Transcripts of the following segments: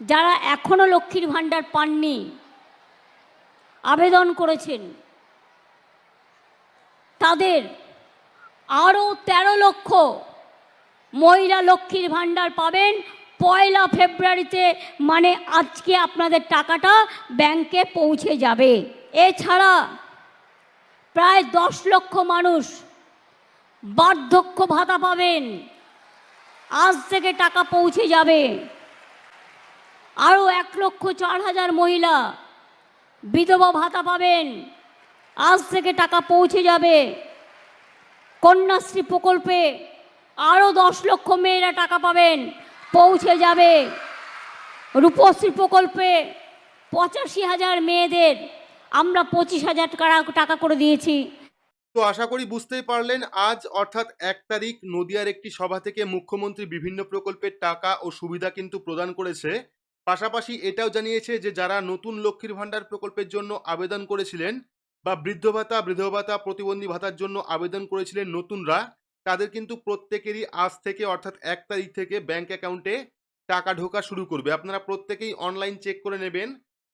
যারা এখনও লক্ষ্মীর ভাণ্ডার পাননি, আবেদন করেছেন, তাদের আরও তেরো লক্ষ মহিলা লক্ষ্মীর ভাণ্ডার পাবেন। পয়লা ফেব্রুয়ারিতে মানে আজকে আপনাদের টাকাটা ব্যাংকে পৌঁছে যাবে। এছাড়া প্রায় দশ লক্ষ মানুষ বার্ধক্য ভাতা পাবেন। আজ থেকে টাকা পৌঁছে যাবে। আরও এক লক্ষ চার হাজার মহিলা বিধবা ভাতা পাবেন। আজ থেকে টাকা পৌঁছে যাবে। কন্যাশ্রী প্রকল্পে আরও দশ লক্ষ মেয়েরা টাকা পাবেন, পৌঁছে যাবে। রূপশ্রী প্রকল্পে পঁচাশি হাজার মেয়েদের আমরা পঁচিশ হাজার টাকা টাকা করে দিয়েছি। তো আশা করি বুঝতেই পারলেন, আজ অর্থাৎ এক তারিখ নদিয়ার একটি সভা থেকে মুখ্যমন্ত্রী বিভিন্ন প্রকল্পের টাকা ও সুবিধা কিন্তু প্রদান করেছে। পাশাপাশি এটাও জানিয়েছে যে যারা নতুন লক্ষ্মীর ভাণ্ডার প্রকল্পের জন্য আবেদন করেছিলেন বা বৃদ্ধ ভাতা বৃদ্ধ ভাতা, প্রতিবন্ধী ভাতার জন্য আবেদন করেছিলেন নতুনরা, তাদের কিন্তু প্রত্যেকেরই আজ থেকে অর্থাৎ এক তারিখ থেকে ব্যাংক অ্যাকাউন্টে টাকা ঢোকা শুরু করবে। আপনারা প্রত্যেকেই অনলাইন চেক করে নেবেন।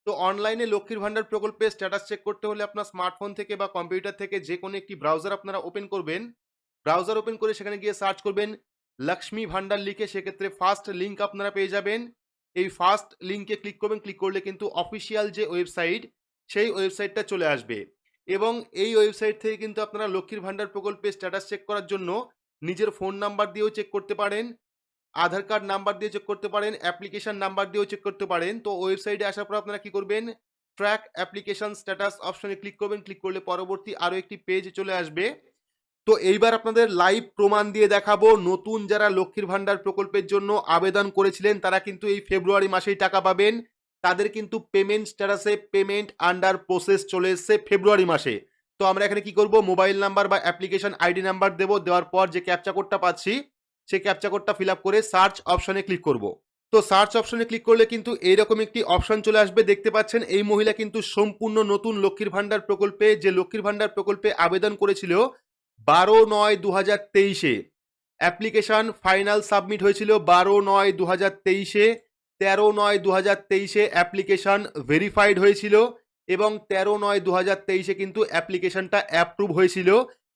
তো অনলাইনে লক্ষ্মীর ভাণ্ডার প্রকল্পের স্ট্যাটাস চেক করতে হলে আপনার স্মার্টফোন থেকে বা কম্পিউটার থেকে যে কোনো একটি ব্রাউজার আপনারা ওপেন করবেন। ব্রাউজার ওপেন করে সেখানে গিয়ে সার্চ করবেন, লক্ষ্মী ভাণ্ডার লিখে সেক্ষেত্রে ফার্স্ট লিঙ্ক আপনারা পেয়ে যাবেন। এই ফার্স্ট লিঙ্কে ক্লিক করবেন ক্লিক করলে কিন্তু অফিসিয়াল যে ওয়েবসাইট সেই ওয়েবসাইটটা চলে আসবে। এবং এই ওয়েবসাইট থেকে কিন্তু আপনারা লক্ষ্মীর ভাণ্ডার প্রকল্পের স্ট্যাটাস চেক করার জন্য নিজের ফোন নাম্বার দিয়েও চেক করতে পারেন, আধার কার্ড নাম্বার দিয়ে চেক করতে পারেন অ্যাপ্লিকেশন নাম্বার দিয়েও চেক করতে পারেন। তো ওয়েবসাইটে আসার পর আপনারা কি করবেন? ট্র্যাক অ্যাপ্লিকেশন স্ট্যাটাস অপশনে ক্লিক করবেন ক্লিক করলে পরবর্তী আরও একটি পেজ চলে আসবে। তো এইবার আপনাদের লাইভ প্রমাণ দিয়ে দেখাবো। নতুন যারা লক্ষ্মীর ভাণ্ডার প্রকল্পের জন্য আবেদন করেছিলেন, তারা কিন্তু এই ফেব্রুয়ারি মাসেই টাকা পাবেন। তাদের কিন্তু পেমেন্ট স্ট্যাটাসে পেমেন্ট আন্ডার প্রসেস চলে এসছে ফেব্রুয়ারি মাসে। তো আমরা এখানে কি করব? মোবাইল নাম্বার বা অ্যাপ্লিকেশন আইডি নাম্বার দেবো। দেওয়ার পর যে ক্যাপচা কোডটা পাচ্ছি, সেই ক্যাপচা কোডটা ফিল আপ করে সার্চ অপশনে ক্লিক করব। তো সার্চ অপশনে ক্লিক করলে কিন্তু এইরকম একটি অপশন চলে আসবে। দেখতে পাচ্ছেন এই মহিলা কিন্তু সম্পূর্ণ নতুন লক্ষ্মীর ভাণ্ডার প্রকল্পে, যে লক্ষ্মীর ভাণ্ডার প্রকল্পে আবেদন করেছিল বারো নয় দু হাজার তেইশে অ্যাপ্লিকেশন ফাইনাল সাবমিট হয়েছিল বারো নয় দু হাজার তেইশে, তেরো নয় দু হাজার তেইশে অ্যাপ্লিকেশন ভেরিফাইড হয়েছিল এবং তেরো নয় দু হাজার তেইশে কিন্তু অ্যাপ্লিকেশনটা অ্যাপ্রুভ হয়েছিল।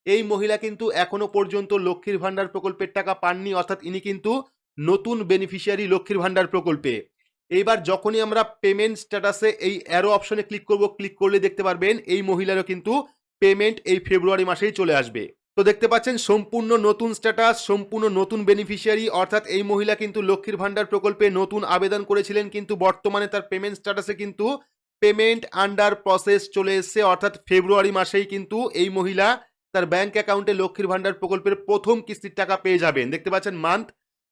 এই মহিলা কিন্তু এখনও পর্যন্ত লক্ষ্মীর ভাণ্ডার প্রকল্পের টাকা পাননি, অর্থাৎ ইনি কিন্তু নতুন বেনিফিশিয়ারি লক্ষ্মীর ভাণ্ডার প্রকল্পে। এইবার যখনই আমরা পেমেন্ট স্ট্যাটাসে এই অ্যারো অপশনে ক্লিক করব ক্লিক করলে দেখতে পারবেন এই মহিলারও কিন্তু পেমেন্ট এই ফেব্রুয়ারি মাসেই চলে আসবে। তো দেখতে পাচ্ছেন, সম্পূর্ণ নতুন স্ট্যাটাস সম্পূর্ণ নতুন বেনিফিশিয়ারি অর্থাৎ এই মহিলা কিন্তু লক্ষ্মীর ভান্ডার প্রকল্পে নতুন আবেদন করেছিলেন, কিন্তু বর্তমানে তার পেমেন্ট স্ট্যাটাসে কিন্তু পেমেন্ট আন্ডার প্রসেস চলে এসছে, অর্থাৎ ফেব্রুয়ারি মাসেই কিন্তু এই মহিলা তার ব্যাংক অ্যাকাউন্টে লক্ষ্মীর ভান্ডার প্রকল্পের প্রথম কিস্তির টাকা পেয়ে যাবেন। দেখতে পাচ্ছেন মান্থ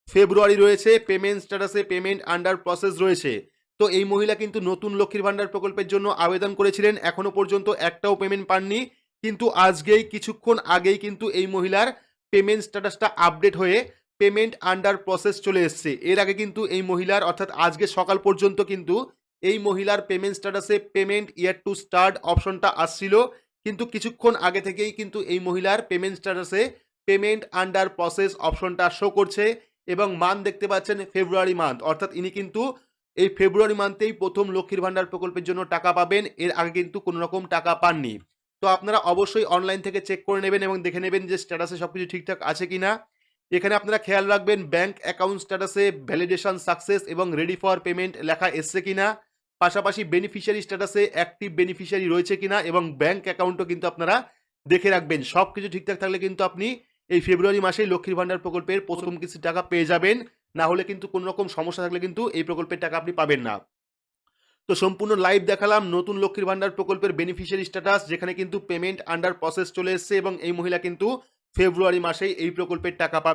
ফেব্রুয়ারি রয়েছে পেমেন্ট স্ট্যাটাসে পেমেন্ট আন্ডার প্রসেস রয়েছে। তো এই মহিলা কিন্তু নতুন লক্ষ্মীর ভাণ্ডার প্রকল্পের জন্য আবেদন করেছিলেন, এখনও পর্যন্ত একটাও পেমেন্ট পাননি। কিন্তু আজকেই, কিছুক্ষণ আগেই কিন্তু এই মহিলার পেমেন্ট স্ট্যাটাসটা আপডেট হয়ে পেমেন্ট আন্ডার প্রসেস চলে এসছে। এর আগে কিন্তু এই মহিলার, অর্থাৎ আজকে সকাল পর্যন্ত কিন্তু এই মহিলার পেমেন্ট স্ট্যাটাসে পেমেন্ট ইয়ার টু স্টার্ট অপশনটা আসছিল। কিন্তু কিছুক্ষণ আগে থেকেই কিন্তু এই মহিলার পেমেন্ট স্ট্যাটাসে পেমেন্ট আন্ডার প্রসেস অপশনটা শো করছে এবং মান দেখতে পাচ্ছেন ফেব্রুয়ারি মান্থ অর্থাৎ ইনি কিন্তু এই ফেব্রুয়ারি মান্থেই প্রথম লক্ষ্মীর ভাণ্ডার প্রকল্পের জন্য টাকা পাবেন। এর আগে কিন্তু কোনো রকম টাকা পাননি। তো আপনারা অবশ্যই অনলাইন থেকে চেক করে নেবেন এবং দেখে নেবেন যে স্ট্যাটাসে সব কিছু ঠিকঠাক আছে কি না এখানে আপনারা খেয়াল রাখবেন ব্যাংক অ্যাকাউন্ট স্ট্যাটাসে ভ্যালিডেশন সাকসেস এবং রেডি ফর পেমেন্ট লেখা এসছে কিনা। পাশাপাশি বেনিফিশিয়ারি স্ট্যাটাসে অ্যাক্টিভ বেনিফিশিয়ারি রয়েছে কিনা এবং ব্যাংক অ্যাকাউন্টও কিন্তু আপনারা দেখে রাখবেন। সব কিছু ঠিকঠাক থাকলে কিন্তু আপনি এই ফেব্রুয়ারি মাসেই লক্ষ্মীর ভাণ্ডার প্রকল্পের প্রথম কিস্তির টাকা পেয়ে যাবেন। না হলে কিন্তু কোনো রকম সমস্যা থাকলে কিন্তু এই প্রকল্পের টাকা আপনি পাবেন না। তো সম্পূর্ণ লাইভ দেখালাম নতুন লক্ষ্মীর ভান্ডার প্রকল্পের বেনিফিশিয়ারি স্ট্যাটাস যেখানে কিন্তু পেমেন্ট আন্ডার প্রসেস চলে এসছে এবং এই মহিলা কিন্তু ফেব্রুয়ারি মাসেই এই প্রকল্পের টাকা পাবে।